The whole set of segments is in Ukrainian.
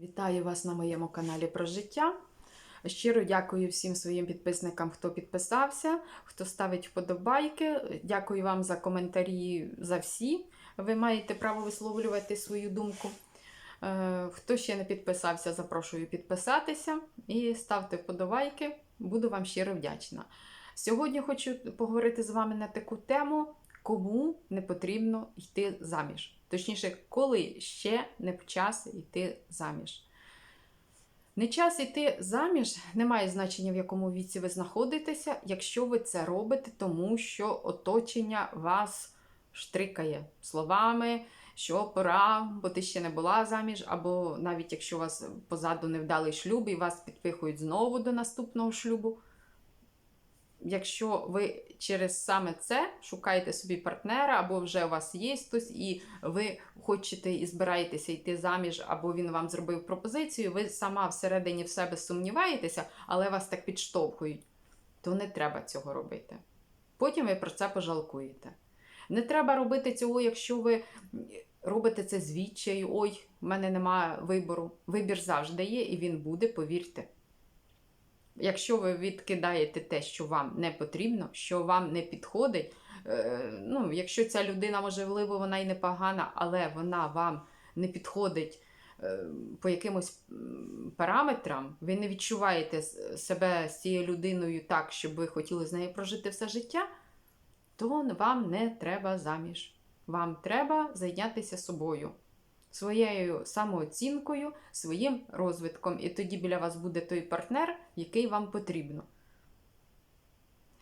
Вітаю вас на моєму каналі про життя. Щиро дякую всім своїм підписникам, хто підписався, хто ставить вподобайки. Дякую вам за коментарі за всі. Ви маєте право висловлювати свою думку. Е, Хто ще не підписався, запрошую підписатися і ставте вподобайки. Буду вам щиро вдячна. Сьогодні хочу поговорити з вами на таку тему, кому не потрібно йти заміж. Точніше, коли ще не час йти заміж. Не час йти заміж не має значення, в якому віці ви знаходитеся, якщо ви це робите, тому що оточення вас штрикає словами, що пора, бо ти ще не була заміж, або навіть якщо у вас позаду невдалий шлюб і вас підпихують знову до наступного шлюбу. Якщо ви через саме це шукаєте собі партнера, або вже у вас є хтось, і ви хочете і збираєтеся йти заміж, або він вам зробив пропозицію, ви сама всередині в себе сумніваєтеся, але вас так підштовхують, то не треба цього робити. Потім ви про це пожалкуєте. Не треба робити цього, якщо ви робите це з відчаю, ой, в мене немає вибору. Вибір завжди є, і він буде, повірте. Якщо ви відкидаєте те, що вам не потрібно, що вам не підходить, е, ну, якщо ця людина, можливо, вона і непогана, але вона вам не підходить е, по якимось параметрам, ви не відчуваєте себе з цією людиною так, щоб ви хотіли з нею прожити все життя, то вам не треба заміж. Вам треба зайнятися собою, своєю самооцінкою, своїм розвитком. І тоді біля вас буде той партнер, який вам потрібно.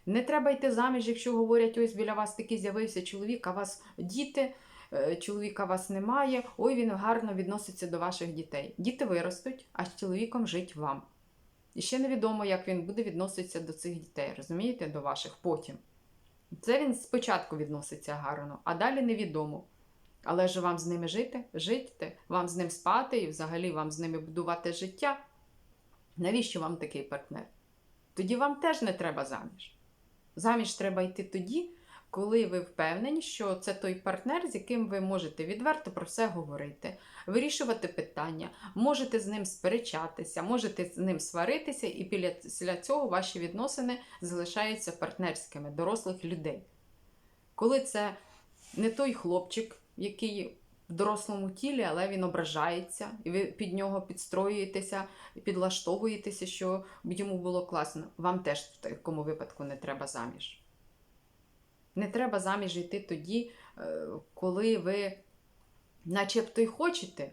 Не треба йти заміж, якщо говорять, ось біля вас такий з'явився чоловік, а вас діти, е, чоловіка вас немає, ой, він гарно відноситься до ваших дітей. Діти виростуть, а з чоловіком жить вам. І ще невідомо, як він буде відноситися до цих дітей, розумієте, до ваших потім. Це він спочатку відноситься гарно, а далі невідомо. Але ж вам з ними жити, жити, вам з ним спати і взагалі вам з ними будувати життя. Навіщо вам такий партнер? Тоді вам теж не треба заміж. Заміж треба йти тоді, коли ви впевнені, що це той партнер, з яким ви можете відверто про все говорити, вирішувати питання, можете з ним сперечатися, можете з ним сваритися, і після цього ваші відносини залишаються партнерськими дорослих людей. Коли це не той хлопчик, який в дорослому тілі, але він ображається, і ви під нього підстроюєтеся, підлаштовуєтеся, що йому було класно. Вам теж в такому випадку не треба заміж. Не треба заміж йти тоді, е, коли ви начебто й хочете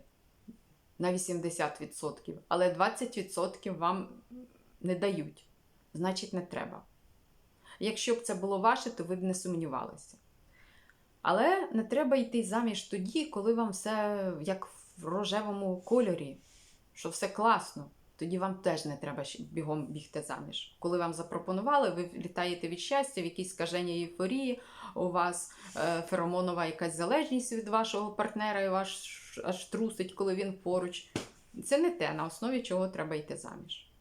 на 80%, але 20% вам не дають. Значить, не треба. Якщо б це було ваше, то ви б не сумнівалися. Але не треба йти заміж тоді, коли вам все як в рожевому кольорі, що все класно. Тоді вам теж не треба бігом бігти заміж. Коли вам запропонували, ви літаєте від щастя, в якійсь скаженій ейфорії, у вас е, феромонова якась залежність від вашого партнера, і вас аж трусить, коли він поруч. Це не те, на основі чого треба йти заміж.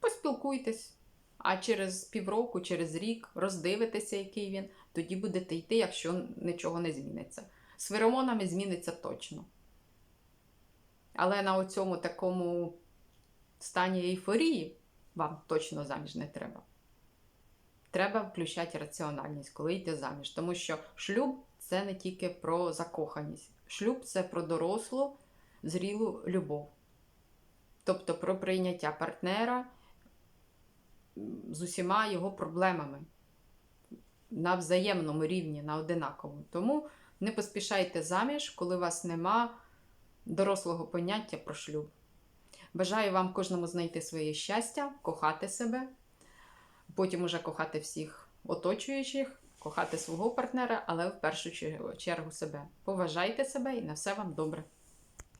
Поспілкуйтесь, а через півроку, через рік роздивитеся, який він, тоді будете йти, якщо нічого не зміниться. З феромонами зміниться точно. Але на цьому такому стані ейфорії вам точно заміж не треба. Треба включати раціональність, коли йти заміж. Тому що шлюб це не тільки про закоханість. Шлюб це про дорослу, зрілу любов. Тобто про прийняття партнера з усіма його проблемами на взаємному рівні, на одинаковому. Тому не поспішайте заміж, коли у вас нема дорослого поняття про шлюб. Бажаю вам кожному знайти своє щастя, кохати себе, потім уже кохати всіх оточуючих, кохати свого партнера, але в першу чергу себе. Поважайте себе і на все вам добре.